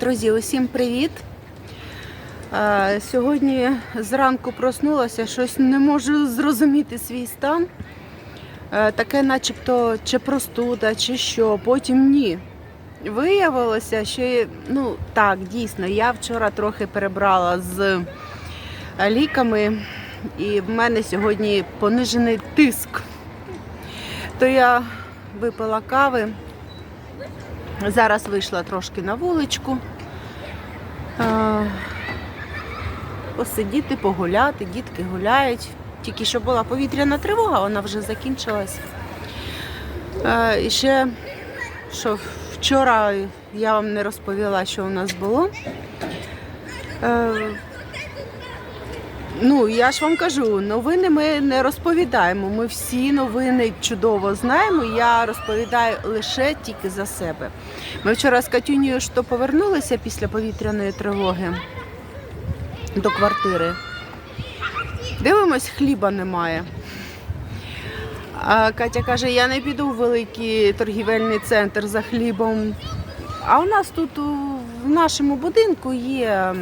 Друзі, усім привіт! Сьогодні зранку проснулася, щось не можу зрозуміти свій стан. Таке начебто чи простуда, чи що, потім ні. Виявилося, що ну так, дійсно, я вчора трохи перебрала з ліками, і в мене сьогодні понижений тиск. То я випила кави. Зараз вийшла трошки на вуличку. Е, Посидіти, погуляти, дітки гуляють. Тільки що була повітряна тривога, вона вже закінчилась. Е, ще, що вчора я вам не розповіла, що у нас було. Ну, я ж вам кажу, новини ми не розповідаємо. Ми всі новини чудово знаємо. Я розповідаю лише тільки за себе. Ми вчора з Катюнією ж то повернулися після повітряної тривоги до квартири. Дивимось, хліба немає. А Катя каже, я не піду в великий торгівельний центр за хлібом. А у нас тут у, нашому будинку є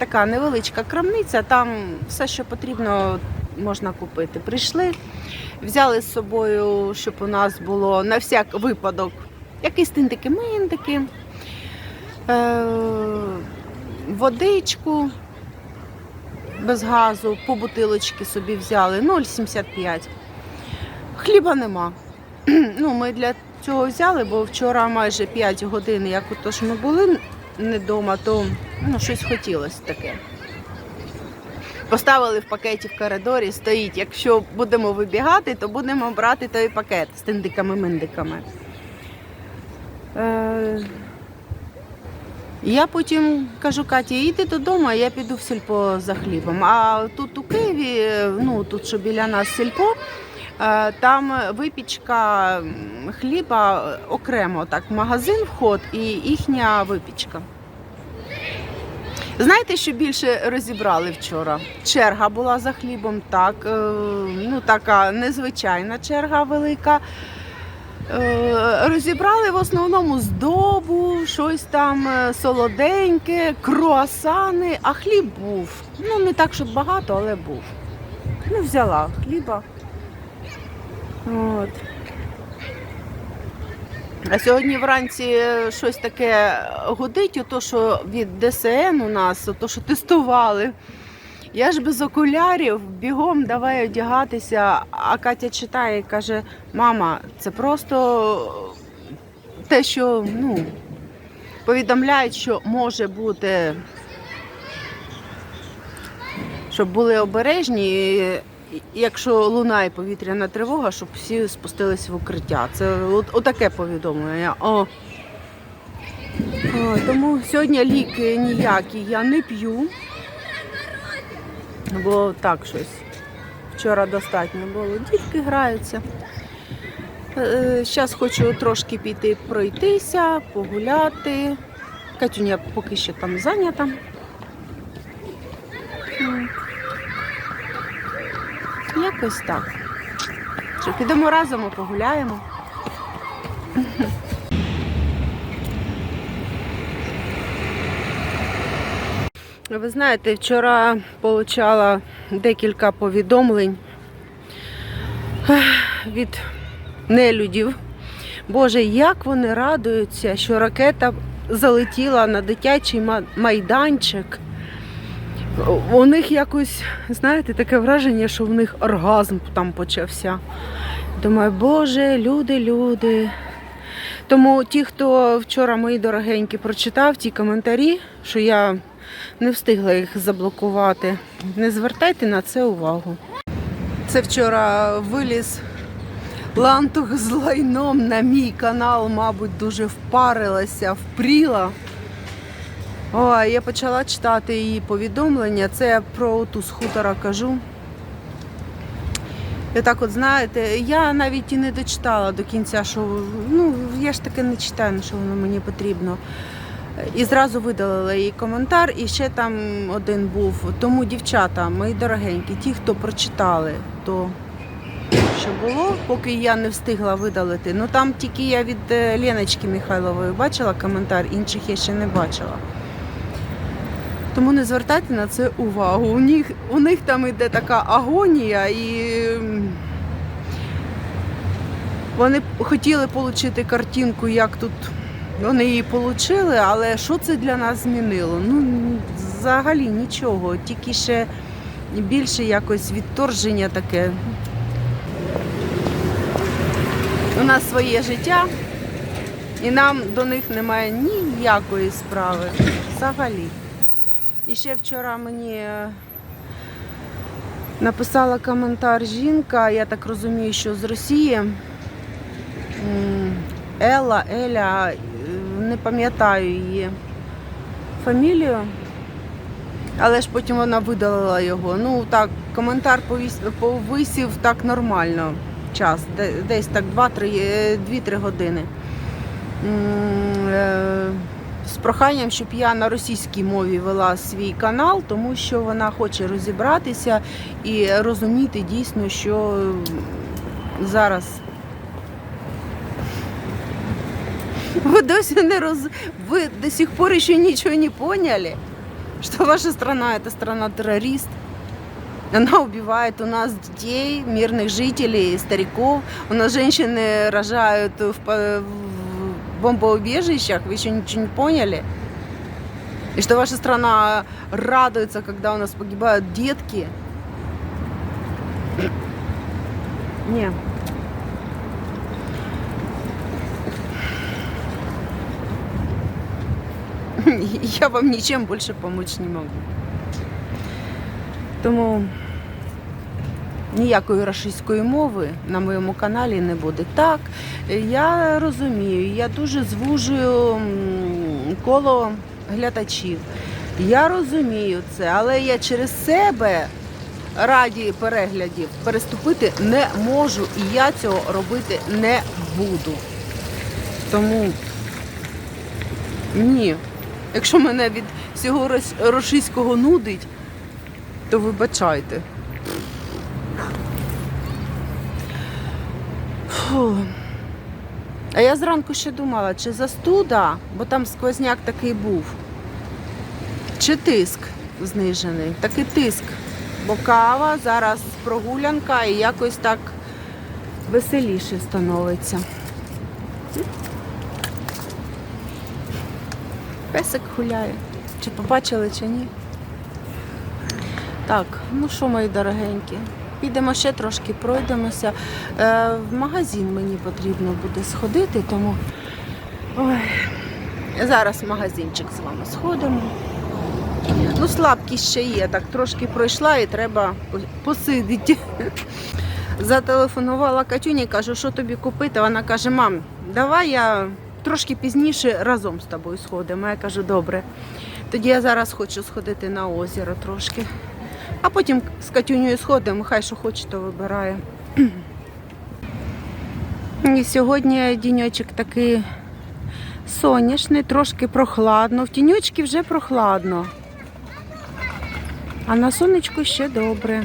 така невеличка крамниця, там все, що потрібно, можна купити. Прийшли, взяли з собою, щоб у нас було на всяк випадок якісь тинтики-минтики, е, водичку без газу, по бутилочки собі взяли 0,75. Хліба нема. Ну, ми для цього взяли, бо вчора майже 5 годин, як отож ми були не вдома, то ну, щось хотілося таке. Поставили в пакеті в коридорі, стоїть. Якщо будемо вибігати, то будемо брати той пакет з тиндиками-миндиками. Е, я потім кажу Каті, йди додому, а я піду в сільпо за хлібом. А тут у Києві, ну тут що біля нас сільпо, там випічка хліба окремо, так, магазин вход і їхня випічка. Знаєте, що більше розібрали вчора? Черга була за хлібом, так, е, ну така незвичайна черга велика. Е, Розібрали в основному здобу, щось там е, солоденьке, круасани, а хліб був. Ну, не так, щоб багато, але був. Ну, взяла хліба. От. А сьогодні вранці е, щось таке гудить, ото що від ДСН у нас, ото що тестували. Я ж без окулярів, бігом давай одягатися. А Катя читає і каже: мама, це просто те, що ну, повідомляють, що може бути, щоб були обережні, якщо лунає повітряна тривога, щоб всі спустились в укриття. Це от, отаке повідомлення. О. О, тому сьогодні ліки ніякі я не п'ю. Бо так щось. Вчора достатньо було. Дітки граються. Зараз хочу трошки піти пройтися, погуляти. Катюня поки що там зайнята. Якось так. Що, підемо разом і погуляємо. Ви знаєте, вчора отримала декілька повідомлень від нелюдів. Боже, як вони радуються, що ракета залетіла на дитячий майданчик. У них якось, знаєте, таке враження, що в них оргазм там почався. Думаю, Боже, люди, люди. Тому ті, хто вчора мої дорогенькі прочитав ті коментарі, що я не встигла їх заблокувати. Не звертайте на це увагу. Це вчора виліз лантух з лайном на мій канал, мабуть, дуже впарилася, впріла. О, я почала читати її повідомлення. Це я про ту з хутора кажу. І так от знаєте, я навіть і не дочитала до кінця, що ну я ж таки не читаю, що воно мені потрібно. І зразу видалила її коментар, і ще там один був. Тому, дівчата, мої дорогенькі, ті, хто прочитали, то що було, поки я не встигла видалити. Ну там тільки я від е, Леночки Михайлової бачила коментар, інших я ще не бачила. Тому не звертайте на це увагу. У них, у них там іде така агонія і. Вони хотіли отримати картинку, як тут вони її отримали, але що це для нас змінило? Ну, взагалі нічого, тільки ще більше якось відторження таке. У нас своє життя, і нам до них немає ніякої справи. Взагалі. І ще вчора мені е, написала коментар жінка, я так розумію, що з Росії. Елла, Еля, е, не пам'ятаю її фамілію, але ж потім вона видалила його. Ну так, коментар повисів так нормально час, десь так 2-3 години М, е, З проханням, щоб я на російській мові вела свій канал, тому що вона хоче розібратися і розуміти дійсно, що зараз Вы досі не роз... Вы до сих пор еще ничего не поняли, что ваша страна это страна-террорист. Она убивает у нас детей, мирных жителей, стариков. У нас женщины рожают в, по- в бомбоубежищах. Вы еще ничего не поняли? И что ваша страна радуется, когда у нас погибают детки. Не. я вам нічим більше допомогти не можу. Тому ніякої рашистської мови на моєму каналі не буде. Так, я розумію, я дуже звужую коло глядачів. Я розумію це, але я через себе раді переглядів переступити не можу і я цього робити не буду. Тому ні. Якщо мене від всього рос- російського нудить, то вибачайте. Фу. А я зранку ще думала, чи застуда, бо там сквозняк такий був, чи тиск знижений. Такий тиск. Бо кава, зараз прогулянка і якось так веселіше становиться. Песик гуляє. Чи побачили, чи ні? Так, ну що, мої дорогенькі, підемо ще трошки пройдемося. Е, в магазин мені потрібно буде сходити, тому Ой. зараз в магазинчик з вами сходимо. Ну, слабкість ще є, так трошки пройшла і треба посидіти. Зателефонувала Катюні, кажу, що тобі купити. Вона каже, мам, давай я трошки пізніше разом з тобою сходимо. Я кажу, добре. Тоді я зараз хочу сходити на озеро трошки. А потім з Катюнею сходимо, хай що хоче, то вибирає. І сьогодні діньочок такий сонячний, трошки прохладно. В тіньочки вже прохладно. А на сонечку ще добре.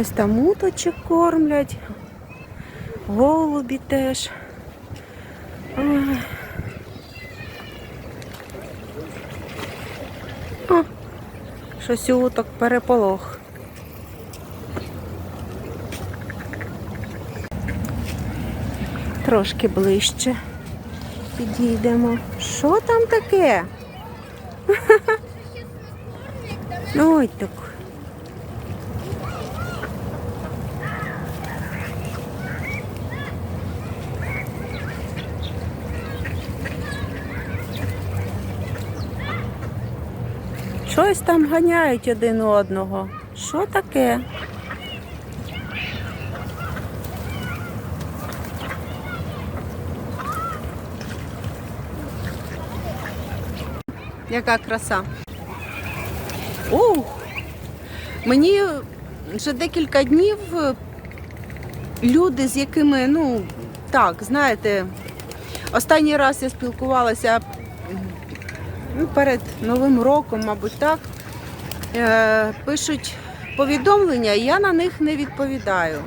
Ось там уточок кормлять, голубі теж. О, щось уток переполох. Трошки ближче підійдемо. Що там таке? Ой так. Щось там ганяють один одного. Що таке? Яка краса. Ух! Мені вже декілька днів люди, з якими, ну, так, знаєте, Останній раз я спілкувалася ну, перед Новим роком, мабуть, так. Е, пишуть повідомлення, і я на них не відповідаю.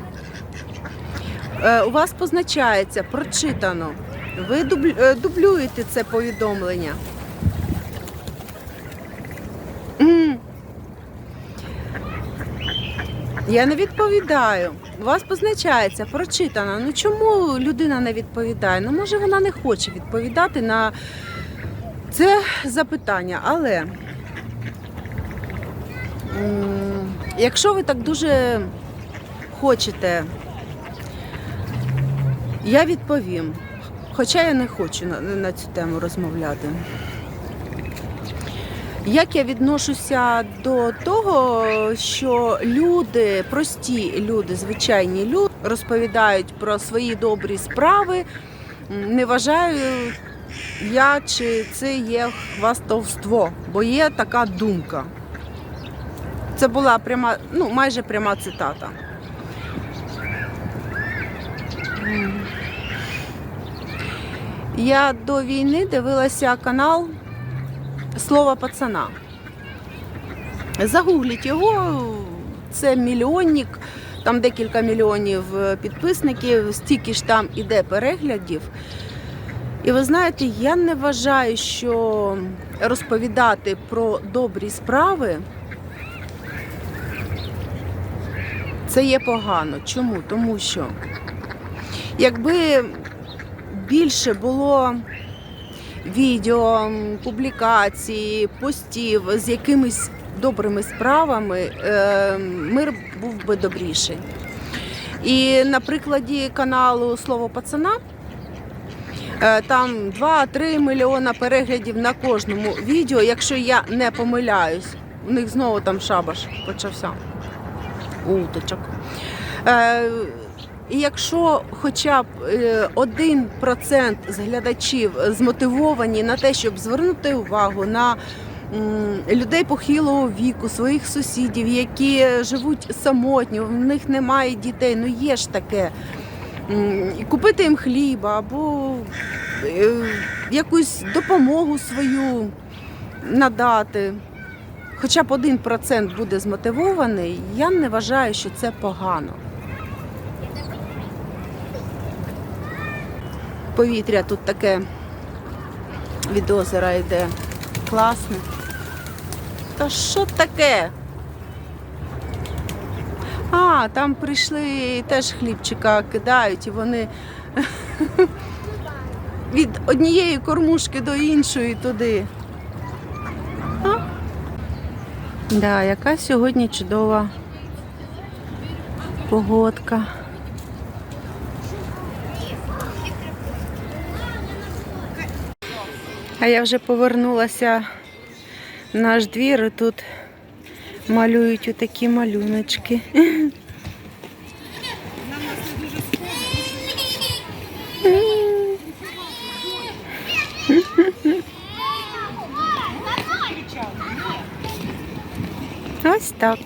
Е, у вас позначається прочитано. Ви е, дублюєте це повідомлення. Я не відповідаю. У вас позначається прочитано. Ну чому людина не відповідає? Ну, може, вона не хоче відповідати на це запитання, але якщо ви так дуже хочете, я відповім. Хоча я не хочу на, цю тему розмовляти. Як я відношуся до того, що люди, прості люди, звичайні люди, розповідають про свої добрі справи, не вважаю я, чи це є хвастовство, бо є така думка. Це була пряма, ну, майже пряма цитата. Я до війни дивилася канал Слово пацана. Загугліть його, це мільйонник, там декілька мільйонів е, підписників, стільки ж там іде переглядів. І ви знаєте, я не вважаю, що розповідати про добрі справи це є погано. Чому? Тому що якби більше було відео, публікацій, постів з якимись добрими справами, е, мир був би добріший. І на прикладі каналу Слово пацана. Е, Там 2-3 мільйона переглядів на кожному відео, якщо я не помиляюсь. У них знову там шабаш почався. Уточок. Е, і якщо хоча б е, 1% з глядачів змотивовані на те, щоб звернути увагу на людей похилого віку, своїх сусідів, які живуть самотньо, в них немає дітей, ну є ж таке. Купити їм хліба або е, якусь допомогу свою надати. Хоча б 1% буде змотивований, я не вважаю, що це погано. Повітря тут таке від озера йде. Класне. Та що таке? А, там прийшли і теж хлібчика кидають, і вони від однієї кормушки до іншої туди. А? Да, яка сьогодні чудова погодка. А я вже повернулася в наш двір і тут малюють отакі малюночки. Ось так.